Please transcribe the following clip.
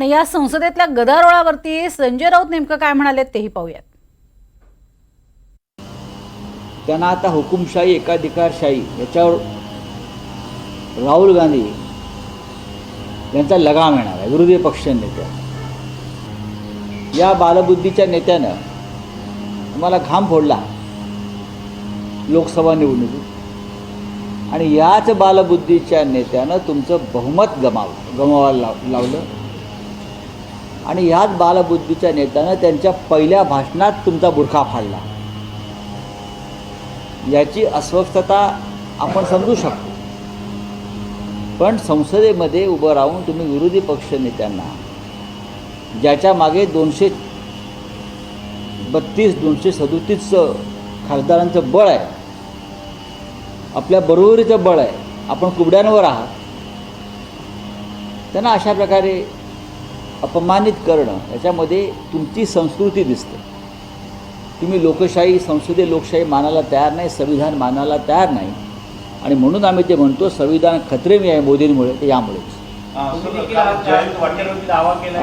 आणि या संसदेतल्या गदारोळावरती संजय राऊत नेमकं काय म्हणाले तेही पाहूयात. त्यांना आता हुकुमशाही एकाधिकारशाही याच्यावर राहुल गांधी यांचा लगाम येणार आहे विरोधी पक्ष नेत्या या बालबुद्धीच्या नेत्यानं तुम्हाला घाम फोडला लोकसभा निवडणुकीत. आणि याच बालबुद्धीच्या नेत्यानं तुमचं बहुमत गमाव गमावायला लाव लावलं. आणि ह्याच बालबुद्धीच्या नेत्यानं त्यांच्या पहिल्या भाषणात तुमचा बुरखा फाडला. याची अस्वस्थता आपण समजू शकतो. पण संसदेमध्ये उभं राहून तुम्ही विरोधी पक्ष नेत्यांना ज्याच्या मागे दोनशे बत्तीस दोनशे सदोतीस खासदारांचं बळ आहे आपल्या बरोबरीचं बळ आहे आपण कुबड्यांवर आहात त्यांना अशा प्रकारे अपमानित करणं याच्यामध्ये तुमची संस्कृती दिसते. तुम्ही लोकशाही संसदीय लोकशाही मानायला तयार नाही संविधान मानायला तयार नाही. आणि म्हणून आम्ही ते म्हणतो संविधान खतरे मी आहे मोदींमुळे ते यामुळेच. दावा केला